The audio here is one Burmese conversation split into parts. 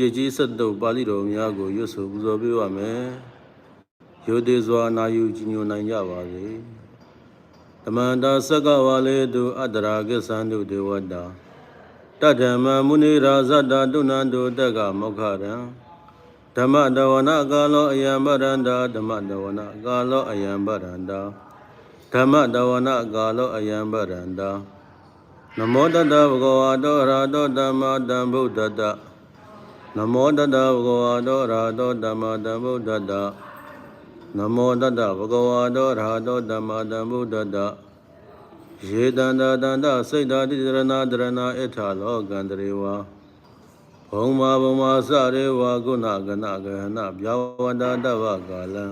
ပြည်ကြီးဆက်တုပ်ပါဠိတော်များကိုရွတ်ဆိုပူဇော်ပေးပါမယ်ရိုသေစွာနာယူကြည်ညိုနိုင်ကြပါစေဓမ္မန္တာသက္ကဝါလေတုအတ္တရာကိသံတုဒေဝတာတတ္ထမမုနိရာဇတတုဏံတုတက္ကမောခရံဓမ္မတဝနာကာလောအယံဗရန္တာဓမ္မတဝနာကာလောအယံဗရန္တာဓမ္မတဝနာကာလောအယံဗရန္တာနမောတတဗုဒ္ဓဝါတောရာတောဓမ္မတံဗုဒ္ဓတ နမောတတဗုဒ္ဓဝါတောရာတောဓမ္မတံဗုဒ္ဓတနမောတတဗုဒ္ဓဝါတောရာတောဓမ္မတံဗုဒ္ဓတယေတန္တတန္တစိတ်ဓာတိရဏဒရဏအထလောကန္တရေဝဘုံမာဘုံမာစရေဝကုဏကနဂဟနဗျာဝန္တတဝကာလံ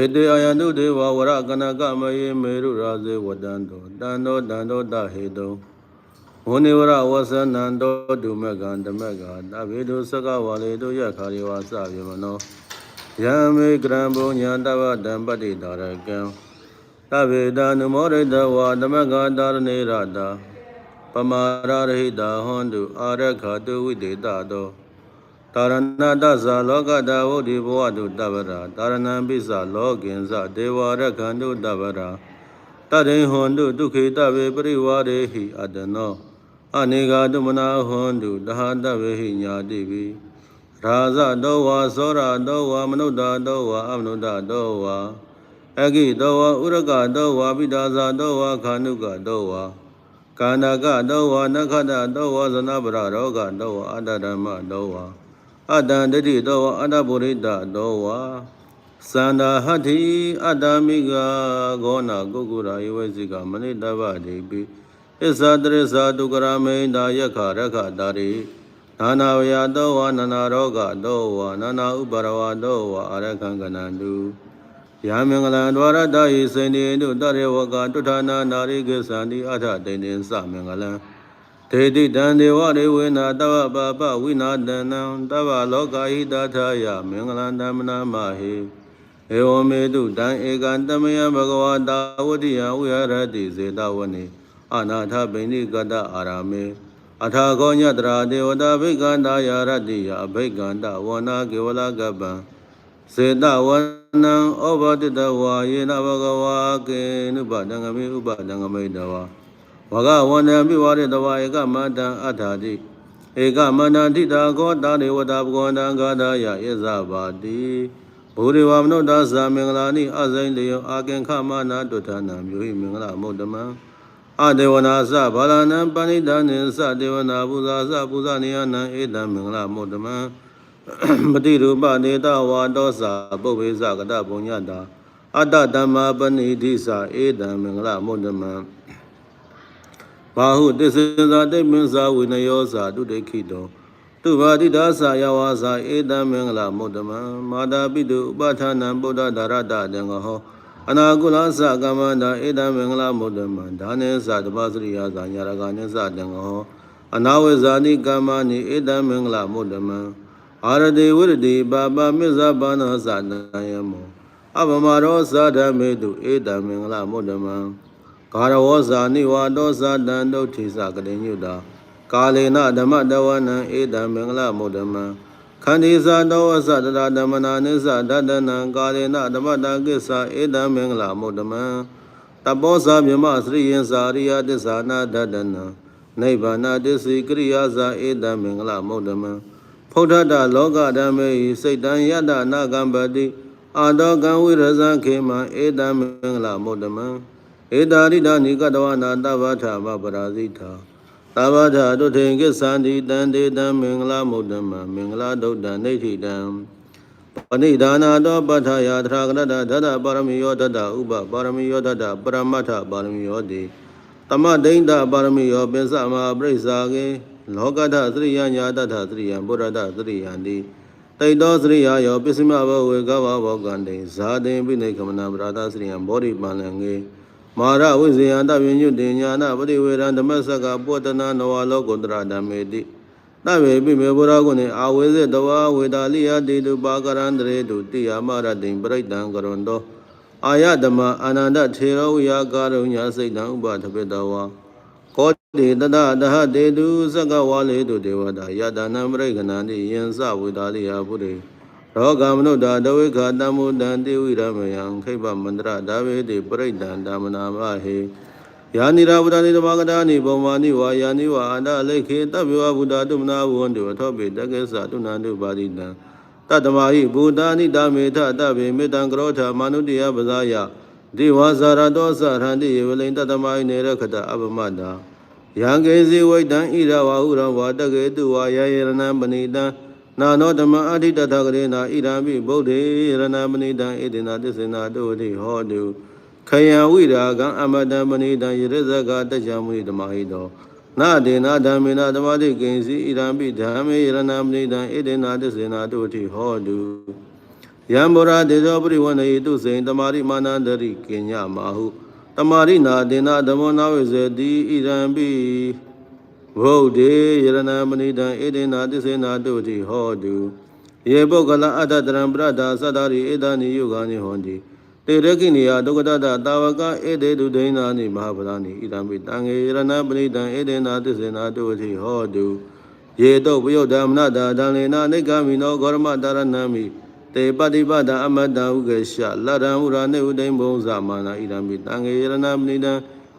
ဧတေအယန္တုဒေဝဝရကနကမယေမေရုရာဇေဝတံတောတံတောတံတောတဟေတုံ ဝနိဝရဝဆနံတောဒုမကံဓမ္မကတဗေတုသကဝါလေတုယခာရိဝါစပြေမနောယံမေကရံဘုံညာတဝတံပတ္တိတာရကံတဗေတနုမောရိတဝါဓမ္မကတာရဏေရတာပမာရရဟိတာဟွန်တုအာရခတုဝိတေတတောတာရဏတသလောကတဝုဒ္ဓိဘဝတုတဗ္ဗရာတာရဏံပိစလောကင်္စဒေဝရခန္တုတဗ္ဗရာတတ္တိဟွန်တုဒုခေတဗေပရိဝါရေဟိအတနော အနေဃာတုမနာဟွန်တုတဟတဝေဟိညာတိပိရာဇတောဝါသောရတောဝါမနုဿတောဝါအမနုဿတောဝါအဂိတောဝါဥရကတောဝါပိဒါဇတောဝါခာနုကတောဝါကာဏကတောဝါနခတတောဝါဇနပရရောဂတောဝါအတ္တဓမ္မတောဝါအတ္တန္တတိတောဝါအတ္တပုရိတတောဝါသန္တာဟတ္တိအတ္တမိကဂောနာကုက္ကုရာယဝေစီကမနိတဗ္ဗတိပိ ဣဇာတရဇာတုကရမိန္ဒာယခရခတာရိနာနာဝယတောဝနာနာရောဂတောဝနာနာဥပရဝတောဝအရခံကနန္တုယာမင်္ဂလံဒဝရတယိစေနေတုတရေဝကတုထာနာနာရိကေသန္တိအထတိန်စမင်္ဂလံဒေတိတံဒေဝရေဝေနာတဝပပဝိနာတနံတဝလောကဟိတထာယမင်္ဂလံဓမ္မနာမဟိဧဝမေတုတံဧကံတမယဘဂဝတာဝတိယဝိဟရတိဇေတဝနေ အနာထပိဏိကတအာရမေအထာကောညတရာဒေဝတာဘိကန္တာယာရတိယအဘိကန္တဝနာကေဝလကပံစေတဝနံဩဘတိတဝါယေနဘဂဝါကေနုပဒံငမေဥပဒံငမေတဝါဝဂဝန္တံပိဝရတဝါဧကမန္တံအထာတိဧကမန္တံတိတာကောတာဒေဝတာဘဂဝန္တံဂါဒယဣဇဘာတိဘူရိဝမနုဿာသမင်္ဂလာနိအဇိန်တယောအာကင်ခမနာတုထနာမြို့ဟိမင်္ဂလာမုဒ္ဓမံ အတေဝနာသဗာလနံပဏိတနေသတေဝနာပူဇာသပူဇာနေယနံဧတံမင်္ဂလမုဒ္ဓမံပတိရူပနေတဝါတောသပုဗ္ဗေသကတပုညတာအတ္တဓမ္မာပဏိဓိသဧတံမင်္ဂလမုဒ္ဓမံဘာဟုတစ္ဆေဇာတိမင်းစာဝိနယောဇာတုတေခိတောတုဘာတိဒါသယဝါစာဧတံမင်္ဂလမုဒ္ဓမံမာတာပိတုဥပဋ္ဌာနံဗုဒ္ဓဒါရတတေငဟော အနာကုလသကမ္မန္တာဧတံမင်္ဂလမုဒ္ဓမံဒါနေသတပစရိယဇာညာရကနိသတံဟောအနာဝေဇာနိကမ္မနိဧတံမင်္ဂလမုဒ္ဓမံအာရတိဝရတိပါပမစ္ဆဘာနာသတံယမောအပမရောသာဓမေတုဧတံမင်္ဂလမုဒ္ဓမံကာရဝောဇာနိဝါဒောသတံဒုဋ္ဌိသကတိညုတာကာလေနဓမ္မတဝနံဧတံမင်္ဂလမုဒ္ဓမံ ခန္ဒီဇာတောဝသတရဓမ္မနာနိစ္စဒတနံကာရေနဓမ္မတကိစ္စဧတံမင်္ဂလာမုဒ္ဓမံတပောဇာမြမစရိယံစာရိယတစ္ဆာနာဒတနံနိဗ္ဗာနတစ္စီကရိယာဇာဧတံမင်္ဂလာမုဒ္ဓမံဖုဒ္ဓတလောကဓမ္မေဟိစိတ်တံယတ္တနာကံပတိအာတောကံဝိရဇံခေမံဧတံမင်္ဂလာမုဒ္ဓမံဧတာရိဒာနိကတဝနာတဗ္ဗထာမပရာဇိထာ သဗ္ဗထာဒုထေကိသန္တိတံတေတံမင်္ဂလာမုဒ္ဓမံမင်္ဂလာဒုဒ္ဒံနေဋ္ဌိတံပဏိဒါနာတောပဋ္ဌာယသရကရတဒဒပါရမီယောဒဒဥပပါရမီယောဒဒပရမတ္ထပါရမီယောတိတမဒိဋ္ဌပါရမီယောပိသမပရိစ္ဆာကေလောကတသရိယညာတထသရိယံဘုရတသရိယံတိတိတ်တောသရိယယောပစ္စမဘောဝေကဝဘောကန္တေဇာတိပိနေကမနာပရာဒသရိယံဘောဓိပန္လံငေ မာရဝိဇယံတပညုတင်ညာနာပရိဝေရံဓမ္မစကပောတနာနဝလောကုတ္တရဓမ္မေတိတမေပိမေဘုရားကုဏေအာဝေဇတဝဝေတာလိယတိတုပါကရန္တရေတုတိယမရတိံပရိတံကရွန်တောအာယဓမ္မအာနန္ဒထေရဝိယကာရုညာစိတ်တံဥပသပိတဝါကောတိတတတဟတေတုသက္ကဝါလေတုဒေဝတာယတနာပရိကဏံတိယံစဝိတာလိယပုရိ ရောဂမနုဿတဝိခာတမ္မုတံတိဝိရမယံခိဗ္ဗမန္တရဒါဝေတိပရိဒံဓမ္မနာမဟေယာနိရာဗုဒ္ဓနိတမဂတာနိဘောမာနိဝါယာနိဝါအန္တလိခေတဗ္ဗဝဗုဒ္ဓတုမနာဝန္တုအထောပိတက္ကသတုဏန္တုပါတိတံတတမဟိဘူတာနိတမေထတဗေမေတံကရောထမာနုတိယပဇာယဒီဝါဇာရတောသရန္တိယေဝလိန်တတမဟိနေရခတအပမတ္တာယံကေစီဝိတံဣရဝဟုရဝါတကေတုဝါယယေရဏံပဏိတံ နာနောဓမ္မအဋ္ဌိတထကရေနာဣရံပိဗုဒ္ဓေရဏံပဏိတံဣတိနာသစ္စေနာတုတိဟောတုခယံဝိရာကံအမတံပဏိတံယရဇကတကြမုဓမ္မဟိတောနာဒေနာဓမ္မေနာဓမ္မတိကိဉ္စီဣရံပိဓမ္မေရဏံပဏိတံဣတိနာသစ္စေနာတုတိဟောတုယံဘောရာဒေဇောပရိဝဏေတုစိန်တမာရိမာနန္တရိကိညမာဟုတမာရိနာဒေနာဓမ္မနာဝိဇေတိဣရံပိ ဘုဒ္ဓေယရဏမဏိတံဣဒေနာသစ္စေနာတုတိဟောတုယေပုဂ္ဂလအတ္တတရံပရဒာသတ္တရိဧတနိယုဂာနိဟောတိတေရကိနိယဒုက္ကတတတာဝကဧတေတုဒိနာနိမဟာဗလာနိဣရံပိတံငေယရဏပဏိတံဣဒေနာသစ္စေနာတုတိဟောတုယေတုပယုဒ္ဓမနတာဒံလေနာနိဂ္ဂမိနောဂောရမတာရဏံမိတေပတိပဒအမတံဥကေရှလရံဥရနေဥဒိံဘုံဇာမာနာဣရံမိတံငေယရဏပဏိတံ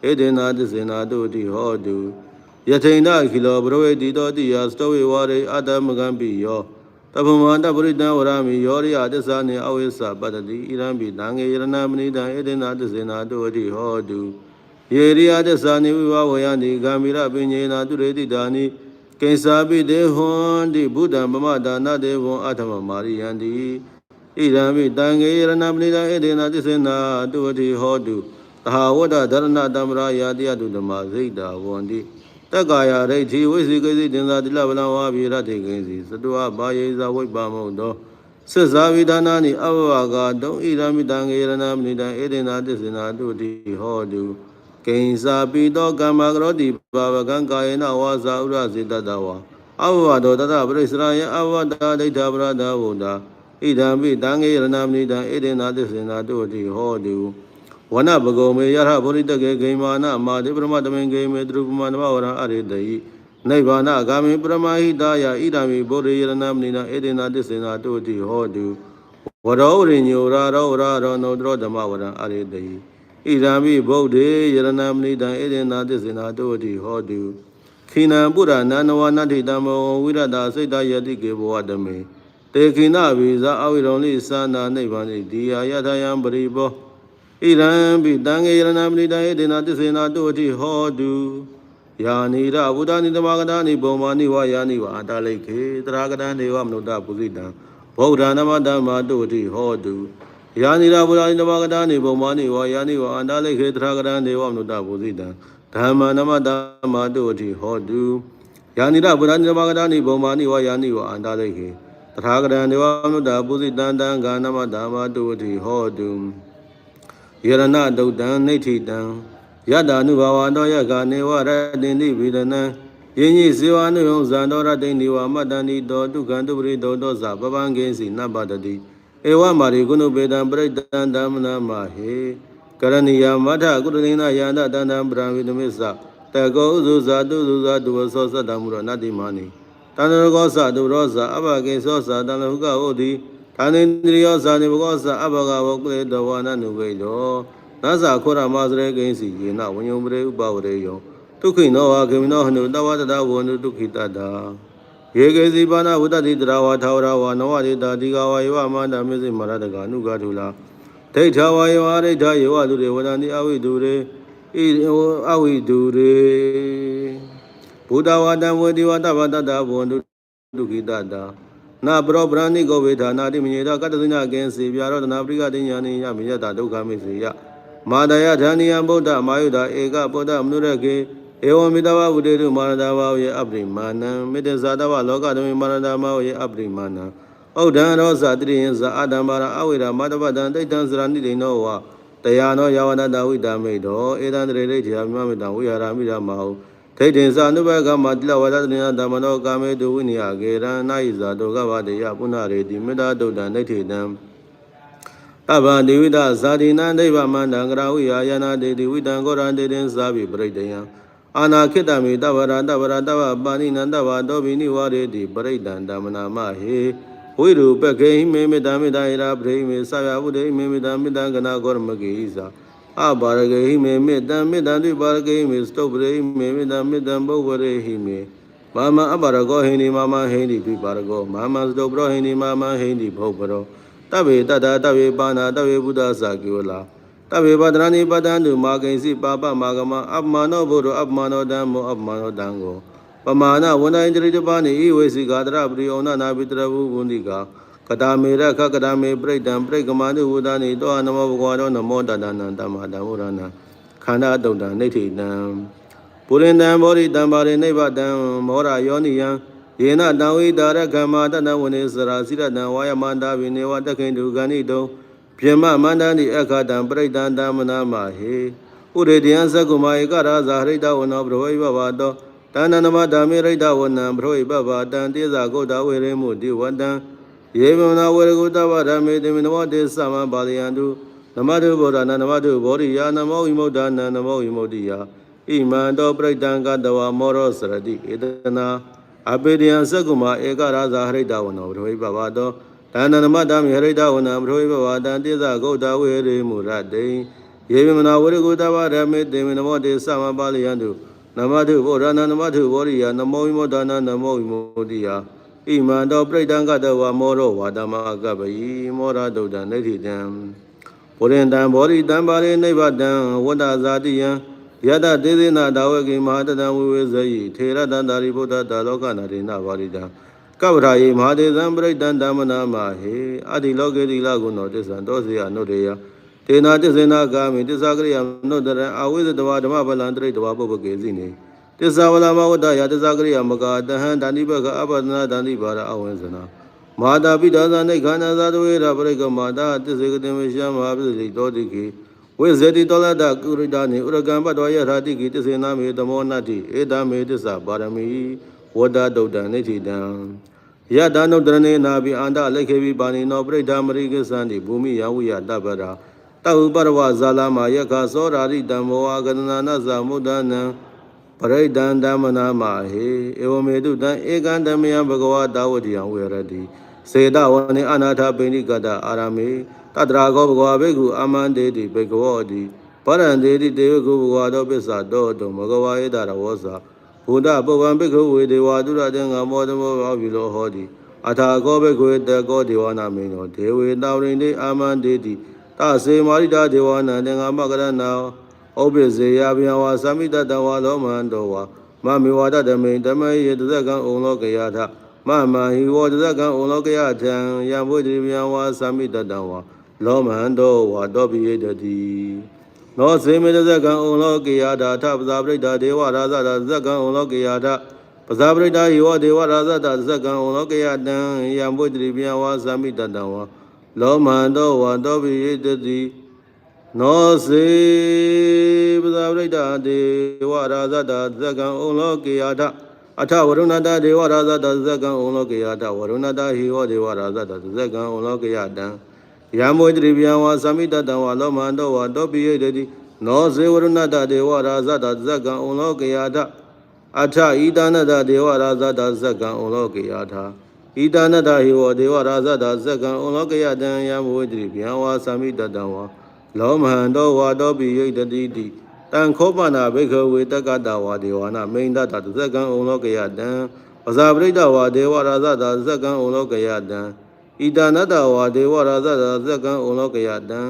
ဧဒေနာသစ္စေနာတုတိဟောတု ယထိန်ဒခိလောဘရဝေတိတောတိယစတဝေဝရေအတ္တမကံပိယောတပမန္တပရိတံဝရမိယောရိယသစ္စာနေအဝိသပတ္တိဣရံပိတံငေယရဏပဏိတံဧဒေနာသစ္စေနာတုတိဟောတုယေရိယသစ္စာနေဝိဝဝယန္တိဂာမိရပညေနာတုရေတိတာနိကိစ္စာပိတေဟွန်တိဘုဒ္ဓံပမဒါနတေဝံအထမမာရိယန္တိဣရံမိတံငေရဏပဏိတဧဒေနာသစ္စေနာတုဝတိဟောတုသဟာဝတ္တဒရဏတမ္ပရာယာတိယတုဓမ္မဇိတာဝန္တိ တက္ကာယရိဋ္ဌိဝိသိကိသိတင်္သာတိလဗလံဝါပိရတိကိစီသတုဝဘာယေဇဝိပမုတ်တောသစ္စာဝိဒါနာနိအဘဝကတုံဣရမိတံငေရဏပဏိတဧဒေနာသစ္စေနာတုတိဟောတုကိဉ္စာပိတောကမ္မကရောတိဘာဝကံကာယေနဝါစာဥရစေတတဝါအဘဝတောတတပရိစရာယအဘဝတာဒိဋ္ဌပရဒဝုဒ္ဓဣဒံပိတံငေရဏမဏိတံဣဒေနာသစ္စေနာတုတိဟောတု ဝနဘဂုံမေယရဗုရိတကေဂိမာနမာတိပရမတမေဂိမေသူပမနမဝရအရိတယိနိဗ္ဗာနဂာမိပရမဟိတယဣဒံမိဗုဒ္ဓေယရဏမဏိတံဣဒေနာသစ္စေနာတုတိဟောတုဝရောဝရိညောရာရောရာရောနောတရောဓမ္မဝရအရိတယိဣဒံမိဗုဒ္ဓေယရဏမဏိတံဣဒေနာသစ္စေနာတောတိဟောတုခိနံပုရဏနဝနတ္ထိတံမောဝိရတစိတ်တယတိကေဘဝတမေတေခိနဝိဇာအဝိရောလိသာနာနိဗ္ဗာန်တိဒီယယထယံပရိဘော ဣရံပိတံငေယရဏမဏိတံဣဒေနာသစ္စေနာတောတိဟောတုယာနိရဘုဒ္ဓနိတမဂတာနိဘောမာနိဝါယာနိဝါအတလိခေတရာဂတံဒေဝမနုဿပုဇိတံဗုဒ္ဓနာမတ္တမတောတိဟောတုယာနိရာဘုရားနိတမကတာနိဘုံမာနိဝါယာနိဝါအန္တလိခေသရကရံဒေဝမနုတဘုဇိတံဓမ္မနမတမတုအတိဟောတုယာနိရာဘုရားနိတမကတာနိဘုံမာနိဝါယာနိဝါအန္တလိခေသရကရံဒေဝမနုတဘုဇိတံတံဂာနမတမတုအတိဟောတု ယရဏတုတ်တံနေဋ္ဌိတံယတ္တာနုဘဝတောယကနေဝရတင်တိဝိဒနံယင်းကြီးဇေဝနုယုံဇန္တောရတိန်ဒီဝမတ္တန္တိတောဒုက္ခံတုပရိတောတောဇပပံကိဉ္စီနပတတိဧဝမာရိကုဏုပေတံပရိတံဓမ္မနာမဟေကရဏီယမထကုတလိနာယန္တတန္တံပရံဝိတမစ္ဆတကောဥဇုဇာတုဇုဇာတုဝသောသတ္တမုရနတ္တိမာနိတန္တရကောသတုရောဇာအဘကေသောသတန္တဟုကဟုတ် တိသာနေန္ဒရိယောဇာနေဘကောသအဘဂဝကုလေတဝနာနုဝိတောနသခောရမစရေကိဉ္စီယေနဝညုံပရေဥပဝရေယောဒုက္ခိနောဝခေမိနောဟနုတဝတတဝန္တုဒုက္ခိတတ္တယေကေစီပါဏဝတ္တိတရာဝါထာဝရဝါနဝတိတာတိကဝါယောမန္တမေစိမရတကနုကထုလာဒိဋ္ဌဝါယောအရိဋ္ဌယေဝသူရေဝဒန္တိအဝိတုရေဣအဝိတုရေဘုဒ္ဓဝါတံဝေတိဝတ္တဗတတ္တဘဝန္တုဒုက္ခိတတ နာပရောပရဏိကောဝေဌာနာတိမညေတကတ္တသညကင်စေပြရောတနာပရိကတိညာနိယမိယတဒုက္ခမိစေယမာတယဌာနိယဗုဒ္ဓမာယုဒဧကဗုဒ္ဓမနုရကေဧဝံမိတဝဝုတေတုမာရတဝယေအပရိမာဏံမေတ္တဇာတဝလောကတမေမာရတမဝယေအပရိမာဏံဩဒံရောဇာတိယံဇာအာတံမာရအဝေရမတပတံတိဋ္ဌံစရဏိတိနောဝတရားနောယဝနတဝိတမိတောဧတံတရေဒိဋ္ဌိယမြမမိတံဝိဟာရမိရမဟု ဒိဋ္ဌိဇာနုဘကမတိလဝဒတနိယဓမ္မနောကာမေတုဝိနိယကေရဏနာယိဇာတောကဗတေယပုဏ္ဏရေတိမေတ္တာတုတ်တံဒိဋ္ဌိတံတဗ္ဗတိဝိဒဇာတိနံဒိဗ္ဗမန္တံကရဝိယာယနာတေတိဝိတံကောရံတေတင်သာပိပရိတယံအာနာခိတမေတဗ္ဗရာတဗ္ဗရာတဗ္ဗပါဏိနန္တဗ္ဗတောဘိနိဝရေတိပရိဒံဓမ္မနာမဟေဝိရုပကေဟိမေမေတ္တာမေတ္တာဣရာပရိမေဆယဝုဒေဟိမေမေတ္တာမေတ္တာကနာကောရမကေဣသာ အဘာရကေဟိမေမေတ္တံမေတ္တံတိပါရကေဟိမေစတုပရိမေမေတ္တံမေတ္တံဘုဝရေဟိမေမာမအဘာရကောဟိနိမာမဟိနိပိပါရကောမာမစတုပရောဟိနိမာမဟိနိဘုပရောတဗ္ဗေတတ္တတဗ္ဗေပါဏတဗ္ဗေဘုဒ္ဓစာကိဝလာတဗေပဒရဏိပဒံတုမာကိဉ္စီပါပမာဂမအပမနောဘုရောအပမနောဓမ္မောအပမနောတံကိုပမာဏဝန္ဒိန္တရိတပါနိဤဝေစီကာတရပရိယောနာနာပိတရဝုဝန္တိကာ ကတာမေရခကတာမေပရိဒံပရိကမနုဝဒနိတောနမောဘဂဝါတောနမောတတနံတမ္မာတံဝရဏံခန္ဓာတုံတံနေဋ္ဌိတံပုရိန္တံဘောရိတံပါရိနိဗ္ဗတံမောရယောနိယံယေနတံဝိတာရကမ္မာတတဝနေစရာစိရတံဝါယမန္တာဝိနေဝတခိန္တုဂဏိတုံပြမမန္တန်ဒီအခါတံပရိဒံတမနာမဟေဥရေတယံသကုမာဧကရာဇာဟရိတဝနောဘရဝိဘဘတောတဏ္ဏနမဓမ္မေရိတဝနံဘရဝိဘဘတံတေဇာဂုတ်တဝေရေမှုတိဝတံ ယေဝနာဝေရဂုတဝဓမ္မေတေမနမောတေသမံပါလယံတုနမတုဗောဓနာနမတုဗောရိယာနမောဝိမုဒ္ဒနာနမောဝိမုဒ္ဒိယဣမံတောပရိဒံကတဝမောရောစရတိဧတနာအပေတယံသကုမာဧကရာဇာဟရိတဝနောဘရဝိဘဘတောဒါနနမတမိဟရိတဝနံပရောဘဝတံတိသဂௌတဝေရေမူရတေယေဝမနာဝရကုတဝရမေတေမနမောတေသမပါလယံတုနမတုဘောရဏနမတုဘောရိယနမောဝိမောဒနာနမောဝိမောတိယ ဣမံတောပြိတံကတဝမောရောဝါဒမအကပယီမောရတုဒံနေဋ္ဌိတံဘောရင်တံဘောရိတံပါရိနိဗ္ဗတံဝတ္တဇာတိယံယတတေသေနာဒါဝကိမဟာတတံဝိဝေဇယိထေရတန္တာရိဗုဒ္ဓတာလောကနာရိနပါရိတံကပ္ပရာယေမဟာဒေသံပရိဒံဓမ္မနာမဟေအတိလောကေတိလကုဏောတစ္ဆံတောစေယနုတ္တယတေနာတစ္ဆေနာဂာမိတစ္ဆာကရိယနုတ္တရံအဝိဇ္ဇတဝဓမ္မပလံတရိတဝပုပ္ပကေစီနေ တစ္ဆာဝလမဝတ္တယတစ္ဆာကရိယမကာတဟံတန္တိဘကအပဒနာတန္တိဘာရအဝိဇ္ဇနာမဟာတာပိဒါသနိခန္ဓာသာတဝေရပရိကမာတာတစ္ဆေကတိမရှမဟာပိစိတောတိကိဝိဇ္ဇတိတောလတကုရိတာနိဥရကံပတ္တဝယရာတိကိတစ္ဆေနာမေသမောနတ္တိဧတမေတစ္ဆာပါရမီဝတ္တတုတ်တံနိဋ္ဌိတံယတနုတရဏေနာပိအန္တလက်ခေပိပါဏိနောပရိဒာမရိကသန္တိဘူမိယဝိယတပ္ပရာတဟုပရဝဇာလမယခသောရာရိတံမောအကရဏနာဇာမုဒ္ဒနံ ပရိဒံဓမ္မနာမဟေဧဝမေတုတံဧကံဓမ္မယံဘဂဝါတာဝတိယံဝေရတိစေတဝနေအနာထပိဏိကတအာရမေတတရာကောဘဂဝါဘေကုအမန္တေတိဘေကဝောတိပရံတေတိတေဝကုဘဂဝါတောပစ္ဆာတောတုံဘဂဝါဧတရဝောဇာဘုဒ္ဓပုဗ္ဗံဘိက္ခဝေဒေဝတုရတေငါမောတမောဘောဘီလောဟောတိအထာကောဘိက္ခဝေတကောဒေဝနာမေနောဒေဝေတာဝရိန္ဒေအာမန္တေတိတစေမာရိတာဒေဝနာတေငါမကရဏ ဩပိစေယဗျံဝါသမိတတဝါလောမန္တောဝါမမေဝတတမေဓမ္မယေတဇကံဩလောကယထမမဟိဝတဇကံဩလောကယထံယံဘုဒ္ဓဗျံဝါသမိတတဝါလောမန္တောဝါတောပိယေတတိနောစေမေတဇကံဩလောကေယတာထပဇာပရိဒာဒေဝရာဇတာဇကံဩလောကေယတာပဇာပရိဒာယေဝဒေဝရာဇတာဇကံဩလောကေယတံယံဘုဒ္ဓရိပြဝါသမိတတံဝါလောမန္တောဝါတောပိယေတတိ နောစေပဇာပရိဒာဒေဝရာဇတာဇကံဩလောကေယတာအထဝရုဏတဒေဝရာဇတာဇကံဩလောကေယတာဝရုဏတဟိဝဒေဝရာဇတာဇကံဩလောကေယတံယံမွေတိဗျံဝါသမိတတံဝါလောမန္တောဝါတောပိယတတိနောဇေဝရဏတဒေဝရာဇတဇကံဩလောကယာထအထဤတနတဒေဝရာဇတဇကံဩလောကယာထဤတနတဟိဝဒေဝရာဇတဇကံဩလောကယတံယံမွေတိဗျံဝါသမိတတံဝါ လောမန္တောဝါတောပိယတတိတိတံခောပနာဘိခဝေတက္ကတဝါဒေဝနာမိန်တတဇကံဩလောကယတံပဇာပရိဒဝါဒေဝရာဇတဇကံဩလောကယတံဣဒနတဝါဒေဝရာဇဇဇကံဩလောကယတံ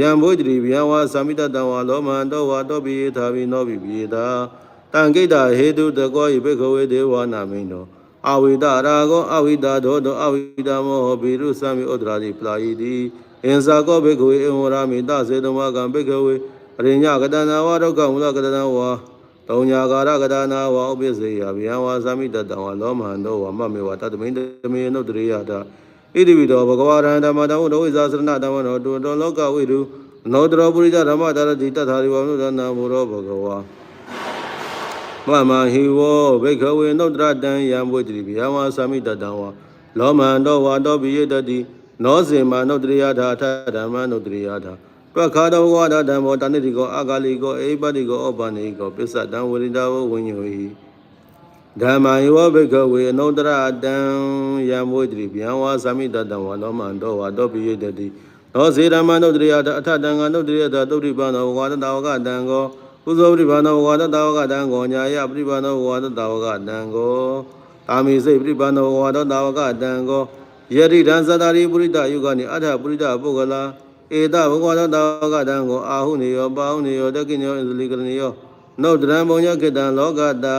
ယံဘုဒ္ဓရိဗျံဝါသမိတတံဝါလောမန္တောဝါတောပိယသာဝိနောပိပိယတာတံကိတဟေတုတကောဤဘိခဝေဒေဝနာမိန်တောအဝိဒရာဂောအဝိဒဒောတောအဝိဒမောဘိရုသမိဥဒရာတိပလာယိတိ အင်္စာကောဘိခဝေအဝရာမိတစေတမကံဘိခဝေအရိညကတနာဝါဒုက္ခမူလကတနာဝါတောညာကာရကတနာဝါဥပိစေယဗျံဝါသမိတတံဝါလောမန္တောဝါမမေဝတတမိန်တမေနုတရိယတာဣတိပိတောဘဂဝါရံဓမ္မတဝုဒဝိဇာစရဏဓမ္မနောတုတောလောကဝိရုနောတရောပုရိသဓမ္မတရတိတထာရိဝနုဒနာဘုရောဘဂဝါမမဟိဝောဘိခဝေနုတရတံယံဘုဒ္ဓိဗျာမသာမိတတံဝါလောမန္တောဝါတောပိယတတိ နောစေမနုတရိယထာထဓမ္မနုတရိယထာပခါတော်ဝါဒဓမ္မောတဏိတိကောအာဂါလိကောအေပတိကောဩပနိကောပစ္စတံဝရိတာဝဝိညောဟိဓမ္မယောဘိကဝေအနုတ္တရတံယံဝိတရိဗျံဝါသမိတတံဝါလောမန္တောဝါတောပိယတတိသောစေရမနုတ္တရိယတအထတံငါနုတ္တရိယတသုတိပံသောဝါဒတဝကတံကောကုသောပရိပန္နောဝါဒတဝကတံကောညာယပရိပန္နောဝါဒတဝကတံကောအာမိစိပရိပန္နောဝါဒတဝကတံကော ယတိတံသတ္တရိပုရိတယုဂနိအထပုရိတပုဂ္ဂလာဧတဘဂဝါဒတဝကတံကောအာဟုနေယောပါဟုနေယောတကိညောဣဇလိကရဏယောနုဒ္ဒရံဘုံညခေတံလောကတာ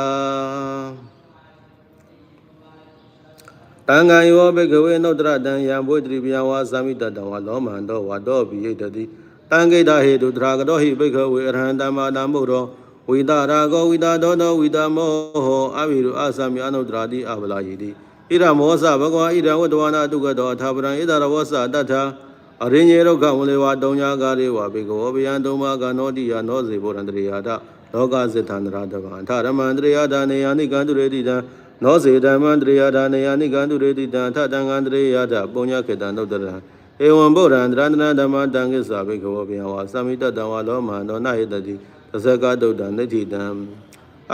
တံဃံယောဘေကဝေနုဒ္ဒရတံယံဘွေတရိပယဝါသမိတတံဝါလောမန္တောဝါတောပိယတတိတံဂိတဟေတုတရာကတောဟိဘေကဝေအရဟံတမ္မာတမ္ဗုဒ္ဓောဝိတာရာကောဝိတာဒောတောဝိတာမောဟောအဘိရုအသမိအနုဒ္ဒရာတိအဗလာယိတိ ဣရမောသဘဂဝါဣရဝတ္တဝနာတုကတောအထာပရံဣဒရဝသတတ္ထာအရိညေရုက္ခဝလေဝတုံညာကာရေဝဘေကဝဗျံတုံမကနောတိယနောဇေဘောရန္တရိယာတလောကစိသန္တရာတဗံအထရမန္တရိယာဒနေယနိကန္တုရေတိတံနောဇေဓမ္မန္တရိယာဒနေယနိကန္တုရေတိတံအထတံကန္တရိယာတပုညခေတံနုတ္တရံဧဝံဗုဒ္ဓံတရန္တနာဓမ္မတံကိစ္ဆာဘေကဝဗျံဝါသမိတတံဝါလောမန္တောနဟေတတိသဇကတုတ်တံနိဋ္ဌိတံ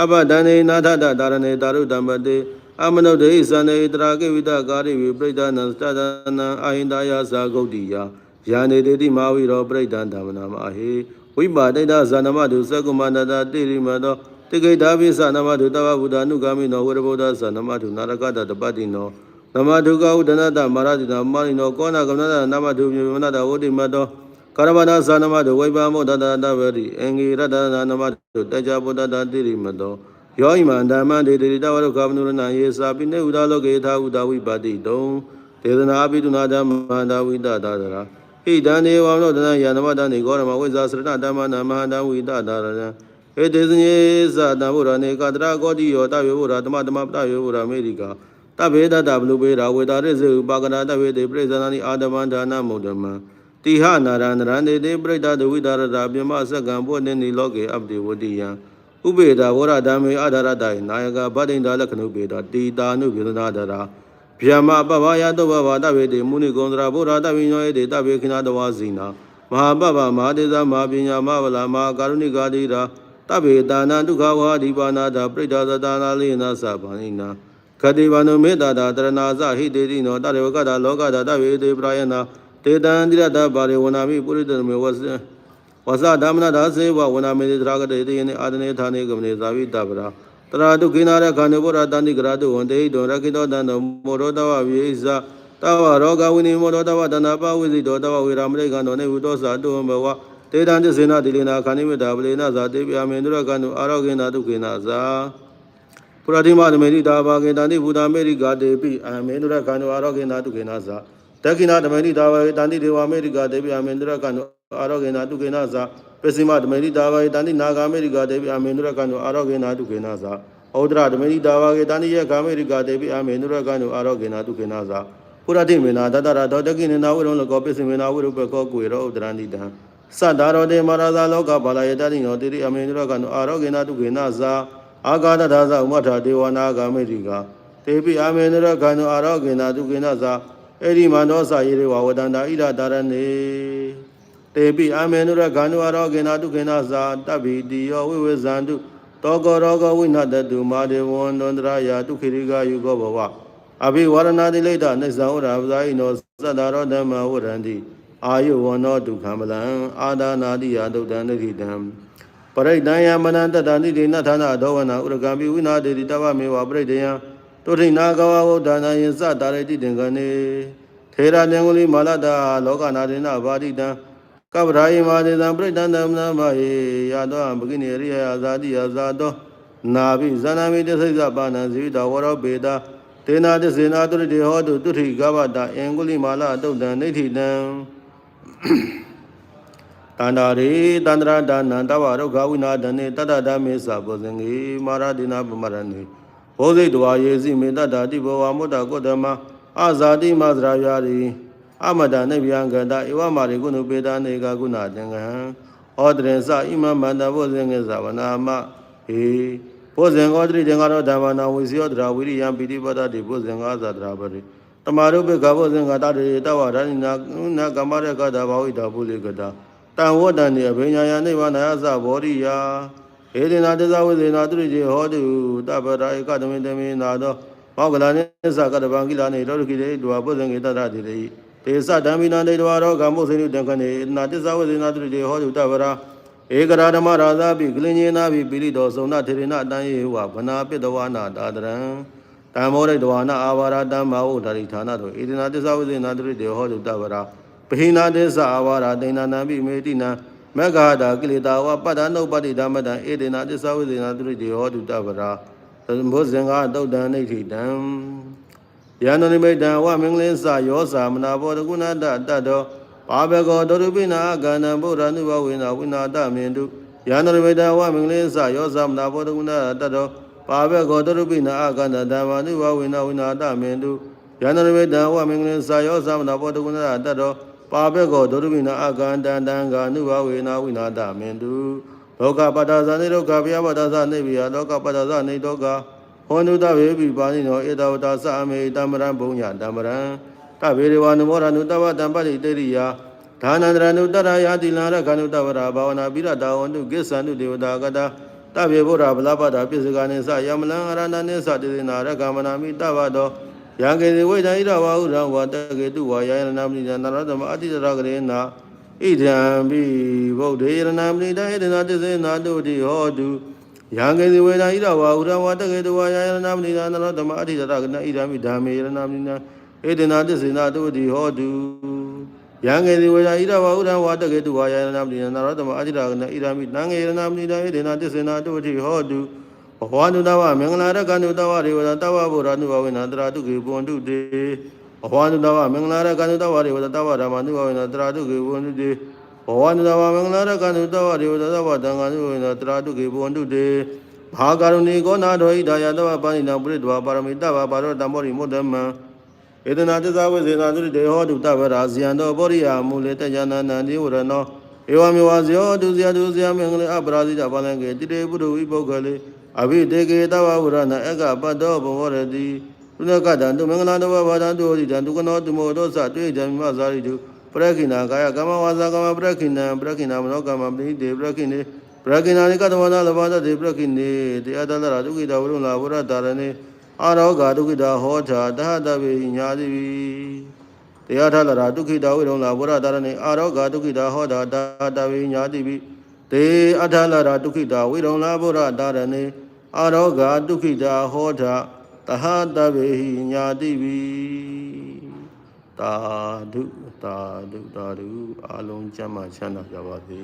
အဘဒနေနာထတတာရဏေတာရုတံပတိ အမနုဒိသန္နေတရာကိဝိတကာရိဝိပရိဒနံစတဒနံအာဟိန္ဒာယသာဂုတ်တိယယာနေတေတိမာဝိရောပရိဒံဓမ္မနာမဟေဝိပါတိတဇာနမတုသကုမန္တတာတိရိမတောတိကိတာပိသနမတုတဝဗုဒ္ဓနုဂာမိနောဝရဗုဒ္ဓဇာနမတုနာရကတတပတ္တိနောနမတုကဥဒနတမာရတိနာမာရိနောကောနာကမနတနမတုမြေမနတဝတိမတောကာရမနာဇာနမတုဝိပါမောတတတဝရိအင်္ဂိရတနာနမတုတကြဗုဒ္ဓတတိရိမတော ယောဣမံဓမ္မဒေတိတဝရုခမနုရဏယေစာပိနေဥဒလောကေသာဥဒဝိပါတိတုံဒေသနာပိတုနာဓမ္မန္တဝိတတာရဟိတံနေဝံလောတနယနမတနေဂောရမဝိဇာစရဏဓမ္မနာမဟန္တဝိတတာရဟဧတေစညေသတံဗုဒ္ဓနေကတရာကောတိယောတဝေဗုဒ္ဓဓမ္မဓမ္မပတဝေဗုဒ္ဓအမေရိကာတဗေတတဘလူပေရာဝေတာရစ္စေဥပါကနာတဝေတေပရိဇာနာနိအာဒမန္ဒါနမုဒ္ဓမံတိဟနာရန္တရန္တေတေပရိဒတဝိတာရတာပြမစက္ကံဘုဒ္ဓနိလောကေအပတိဝတိယံ ဥပေတာဝရဓမ္မေအာဓာရတိုင်နာယကဗဒိန္ဒလက္ခဏုပေတာတိတာနုပြေသနာတရာဗျမပပယတောဘဘာတဝေတေမုနိကုံဒရာဗုဒ္ဓတဝိညောဧတေတဝေခိနာတဝါဇိနာမဟာပပမဟာတေသမဟာပညာမဟာဗလာမဟာကာရုဏိကာတိရာတဗေတာနဒုက္ခဝါဒီပါနာတာပရိဒါသတာနာလိနာသဗာနိနာခတိဗန္နုမေတ္တာတာတရဏာဇဟိတေတိနောတရေဝကတာလောကတာတဝေတေပရာယနာတေတံတိရတဘာရေဝနာမိပုရိတမေဝစ ဝသဓမ္မနာဒါစေဝဝနာမေတိတရာကတေတေယနေအာဒနေဌာနေကမနေဇာဝိတဗရာတရာတုခိနာရခန္ဓေဘောရတန္တိကရာတုဝန္တေဟိတောရခိတောတန္တောမောရောတဝဝိဇာတဝရောဂဝိနိမောရောတဝတဏပဝိဇိတောတဝဝေရမရိကံတောနေဝုတောသာတုဘဝတေတံတိစေနာတိလေနာခန္ဓိမေတ္တာပလေနာဇာတေပြာမေန္ဒရကံတုအာရောဂေနာဒုခေနာဇာပုရတိမသမေတိတာဘာကေတန္တိဘူတာမေရိကာတေပိအမေန္ဒရကံတုအာရောဂေနာဒုခေနာဇာတက္ခိနာဓမေတိတာဘာကေတန္တိဒေဝမေရိကာတေပိအမေန္ဒရကံတု အာရောဂေနာဒုခေနာဇာပစ္စည်းမဓမေတိတာဘာကေတန္တိနာဂာမေရိကာတေပိအမေန္ဒရကံတုအာရောဂေနာဒုခေနာဇာဩဒရဓမေတိတာဘာကေတန္တိယဂာမေရိကာတေပိအမေန္ဒရကံတုအာရောဂေနာဒုခေနာဇာပုရတိမေနာတတရတောတက္ခိနေနာဝိရုံလကောပစ္စည်းမေနာဝိရုပကောကွေရောဥဒရန္တိတံသတ္တာရောတေမရသာလောကဘာလယတတိနောတိရိအမေန္ဒရကံအာရောဂေနာတုခေနာဇာအာဂါတဒါဇဥမထာဒေဝနာဂာမေတိကာတေပိအမေန္ဒရကံအာရောဂေနာတုခေနာဇာအေရိမန္တောစာယေရဝဝတန္တာဣဒတာရဏေ တေပိအမေန္ဒရကံအာရောဂေနာတုခေနာဇာတဗ္ဗိတိယောဝိဝေဇန္တုတောကောရောဂဝိနတတုမာဒေဝန္တန္တရာယတုခိရိကာယုကောဘဝအဘိဝရဏတိလိတ္တနိစ္စဝရပဇာယိနောသတ္တရောဓမ္မဝရန္တိအာယုဝနောဒုက္ခမလံအာဒါနာတိယဒုဒ္ဒံနိတိတံပရိဒံယမနန္တတနိတိနထာနာဒောဝနာဥရကံပိဝိနာတေတိတဗ္ဗမေဝပရိဒယံတုထိနာကဝဝုဒ္ဒနာယင်စတာရတိတင်္ဂနေထေရတေငုလိမာလတာလောကနာတိနဗာတိတံ ကဗ္ဗရာယိမာတေသံပရိဒံသမ္မမဟေယတောပကိနေရိယဇာတိယဇာတောနာဘိဇာနာမိတသိဇပါဏံဇိတဝရောပေတာတေနာတစေနာတုရတိဟောတုတုထိကဗ္ဗတာအင်္ဂုလိမာလတုတ်တံနိဋ္ဌိတံတန္တာရေတန္တရာဒါနံတဝရုခဝိနာဒနေတတ္တဓမေသဘောဇင်္ဂေမာရဒိနာပမရဏေဘောဇိတဝါယေစီမေတ္တာတိဘောဝမုတ္တကုတ္တမအာဇာတိမသရာယာရိ အမတနိဗျံကတဧဝမာရိကုဏုပေတာနေကကုဏသင်္ကံဩတရင်စဣမမန္တဘောဇင်္ဂေသဝနာမဟေဘောဇင်္ဂောတိတင်္ဂရောဓမ္မနာဝိစီယောတရာဝိရိယံပိတိပတ္တိဘောဇင်္ဂာသတရာပရိတမာရုပ္ပကဘောဇင်္ဂတာတေတဝရဏိနာနာကမရကတာဘာဝိတာပုလိကတာတံဝတ္တန်ဒီအဘိညာယနိဗ္ဗာန်ယသဘောရိယာဧဒေနာတသဝိသေနာသူရိဟောတုတပ္ပရာဧကတမေတမေနာသောမောကလနိသကတဗံကိလနေရောခိတေဒွာပုဇံကေတတတိတိ တေသဓမ္မိနာတေတဝါရောကမောစိနုတံခနေနာတသဝိသေနာသူရိဟောတုတပ္ပရာဧကရာဓမ္မရာဇာပိကလင်းညေနာပိပိလိတောသုံနာထေရဏအတန်ယေဝဗနာပိတဝါနာတာတရံတံမောရိတဝါနာအာဝါရတမ္မာဝဓာရိဌာနတို့ဧဒနာတသဝိသေနာသူရိဟောတုတပ္ပရာပဟိနာတေသအာဝါရတိဏနာပိမေတိနံမဂ္ဂဟာတာကိလေသာဝပတ္တနုပ္ပတိဓမ္မတံဧဒေနာတစ္ဆဝိသေနာသူရိတေဟောတုတဗရာသမုဇင်္ဂတုတ်တံနေဋ္ဌိတံ ယန္တနိမိတံဝမင်္ဂလင်းစယောစာမနာဘောတကုဏတတတ္တောပါဘကောဒုရုပိနာကန္တံဗုဒ္ဓနုဘဝေနာဝိနာတမေတုယန္တနိမိတံဝမင်္ဂလင်းစယောစာမနာဘောတကုဏတတ္တောပါဘကောဒုရုပိနာကန္တဓမ္မနုဘဝေနာဝိနာတမေတုယန္တနိမိတံဝမင်္ဂလင်းစယောစာမနာဘောတကုဏတတ္တောပါဘကောဒုရုပိနာအကန္တတံကာနုဘဝေနာဝိနာတမေတုလောကပတ္တဇာနေလောကဘယပတ္တဇာနေဘိယလောကပတ္တဇာနေတောက ဟောနုတဝေပိပါဏိနောဧတဝတ္တသအမေတမရံဘုံညာတမရံတဗေရဝနမောရနုတဝတံပတိတေရိယာဒါနန္တရနုတရယာတိလံရခနုတဝရဘာဝနာပိရတာဝန္တုကိစ္ဆန္တုဒေဝတာကတာတဗေဘုရားဗလပတာပိစကနိသယမလံအရဏနိသတေနာရကမနာမိတဝတောယံကေဝိဒံဣရဝဟုရံဝတကေတုဝါယယနာမနိနရတမအတိတရကရေနာဣဒံပိဗုဒ္ဓေရဏမနိတဣဒနာတစ္စေနာတုတိဟောတု ယံကေဝိဒံဣရဝဟုရံဝတကေတုဝါယယနာမနိနရတမအတိတရကနာဣဒံပိဓမ္မေရဏမနိနဣဒနာတစ္စေနာတုတိဟောတုယံကေဝိဒံဣရဝဟုရံဝတကေတုဝါယယနာမနိနရတမအတိတရကနာဣဒံပိတံငေရဏမနိတဣဒနာတစ္စေနာတုတိဟောတုဘဝနုတဝမင်္ဂလာရကနုတဝရေဝတဝဗုဒ္ဓနုဘဝေနတရာတုကေပွန်တုတေဘဝနုတဝမင်္ဂလာရကနုတဝရေဝတဝဓမ္မနုဘဝေနတရာတုကေပွန်တုတေ ဘဝနုတဝမင်္ဂလာရကနုတဝရေဝတဝတံဃာနုဘဝေနတရာတုကေပွန်တုတေဘာကာရုဏီကောနာတော်ဣဒါယတဝပါဏိနံပုရိတဝပါရမိတဝပါရောတမောရိမုဒ္ဓမံဧတနာတသဝေဇေနာတုတေဟောတုတဗရာဇယံတောပောရိယာမူလေတကြနာနန္တိဝရနောဧဝမေဝဇယောတုဇယတုဇယမင်္ဂလေအပရာဇိတပါလံကေတိတေပုရုဝိပုဂ္ဂလေအဘိတေကေတဝဝရဏအကပတ္တောဘဝရတိသုနကတံတုမင်္ဂလာတဝဘာတံတုဟိတံဒုက္ခနောတုမောတောသတွေ့ကြမိမဇာရိတုပ ရခိနာကာယကမ္မဝါစာကမ္မပရခိနံပရခိနာမနောကမ္မပရိတေပရခိနေပရခိနာနိကတဝနာလဘာတတေပရခိနေတရားတန္တရာဒုက္ခိတဝရုလာဝရတာရဏေအာရောဂဒုက္ခိတဟောတာတဟတဗေညာတိတရားထလရာဒုက္ခိတဝိရုံလာဝရတာရဏေအာရောဂဒုက္ခိတဟောတာတဟတဗေညာတိတေအထလရာဒုက္ခိတဝိရုံလာဝရတာရဏေအာရောဂဒုက္ခိတာဟောတာတဟတဗေဟိညာတိပိ တာဓုတာဓုတာဓုအလုံးကျမ်းမှချမ်းသာကြပါစေ